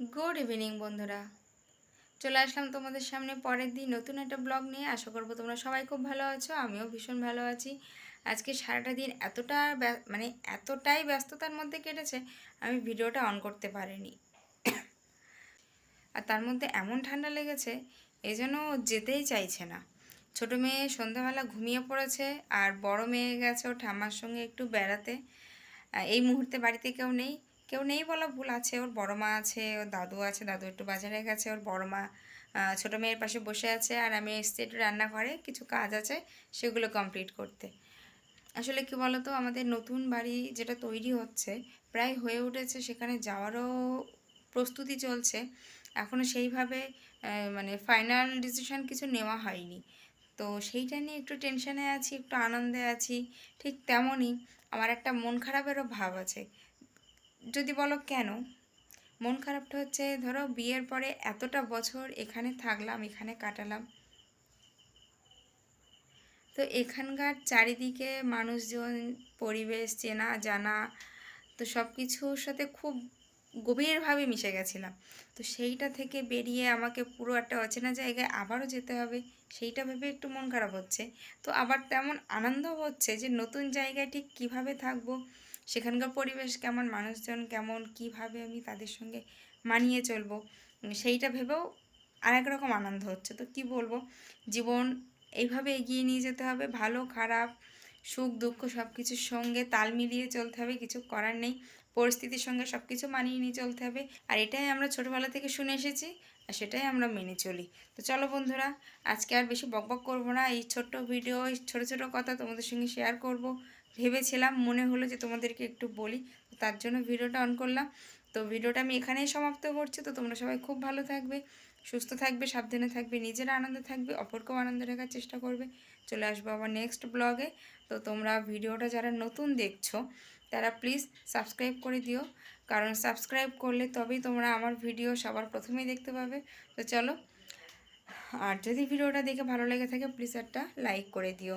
Good evening বন্ধুরা। চলে আসলাম তোমাদের সামনে পরের দিন নতুন একটা ব্লগ নিয়ে। আশা করব তোমরা সবাই খুব ভালো আছো, আমিও ভীষণ ভালো আছি। আজকে সারাটা দিন এতটা মানে এতটাই ব্যস্ততার মধ্যে কেটেছে, আমি ভিডিওটা অন করতে পারিনি। আর তার মধ্যে এমন ঠান্ডা লেগেছে এজন্য যেতেই চাইছে না। ছোটো মেয়ে সন্ধ্যাবেলা ঘুমিয়ে পড়েছে, আর বড় মেয়ে গেছে ও ঠাম্মার সঙ্গে একটু বেড়াতে। এই মুহূর্তে বাড়িতে কেউ নেই কেউ নেই বলা ভুল আছে। ওর বড় মা আছে, ওর দাদু আছে, দাদু একটু বাজারে গেছে, ওর বড় মা ছোটো মেয়ের পাশে বসে আছে আর আমি এসছি একটু রান্নাঘরে, কিছু কাজ আছে সেগুলো কমপ্লিট করতে। আসলে কি বলতো, আমাদের নতুন বাড়ি যেটা তৈরি হচ্ছে, প্রায় হয়ে উঠেছে, সেখানে যাওয়ারও প্রস্তুতি চলছে। এখনও সেইভাবে মানে ফাইনাল ডিসিশন কিছু নেওয়া হয়নি। তো সেইটা নিয়ে একটু টেনশানে আছি, একটু আনন্দে আছি, ঠিক তেমনই আমার একটা মন খারাপেরও ভাব আছে। যদি বলো কেন? মন খারাপটা হচ্ছে, ধরো বিয়ের পরে এতটা বছর এখানে থাকলাম, এখানে কাটালাম। তো এখানকার চারিদিকে মানুষজন, পরিবেশ, চেনা, জানা, তো সব কিছুর সাথে খুব গভীরভাবে মিশে গেছিলাম। তো সেইটা থেকে বেরিয়ে আমাকে পুরো একটা অচেনা জায়গায় আবারও যেতে হবে, সেইটা ভেবে একটু মন খারাপ হচ্ছে। তো আবার তেমন আনন্দ হচ্ছে যে নতুন জায়গায় ঠিক কীভাবে থাকব সেখানকার পরিবেশ কেমন, মানুষজন কেমন, কীভাবে আমি তাদের সঙ্গে মানিয়ে চলবো সেইটা ভেবেও আরেক রকম আনন্দ হচ্ছে। তো কি বলব? জীবন এইভাবে এগিয়ে নিয়ে যেতে হবে, ভালো, খারাপ, সুখ, দুঃখ সব কিছুর সঙ্গে তাল মিলিয়ে চলতে হবে, কিছু করার নেই। পরিস্থিতির সঙ্গে সব কিছু মানিয়ে নিয়ে চলতে হবে। আর এটাই আমরা ছোটোবেলা থেকে শুনে এসেছি, আর সেটাই আমরা মেনে চলি। তো চলো বন্ধুরা, আজকে আর বেশি বকবক করব না, এই ছোট্ট ভিডিও এই ছোটো ছোটো কথা তোমাদের সঙ্গে শেয়ার করব। ভেবেছিলাম, মনে হলো যে তোমাদেরকে একটু বলি তার জন্য ভিডিওটা অন করলাম। তো ভিডিওটা আমি এখানেই সমাপ্ত করছি, তো তোমরা সবাই খুব ভালো থাকবে, সুস্থ থাকবে, সাবধানে থাকবে, নিজেরা আনন্দে থাকবে, অপরকেও আনন্দ রাখার চেষ্টা করবে। চলে আসব আবার নেক্সট ব্লগে তো তোমরা ভিডিওটা যারা নতুন দেখছ, তারা প্লিজ সাবস্ক্রাইব করে দিও। কারণ সাবস্ক্রাইব করলে তবেই তোমরা আমার ভিডিও সবার প্রথমেই দেখতে পাবে। তো চলো, আর যদি ভিডিওটা দেখে ভালো লেগে থাকে প্লিজ একটা লাইক করে দিও।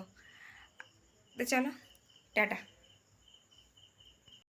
তো চলো। टाटा।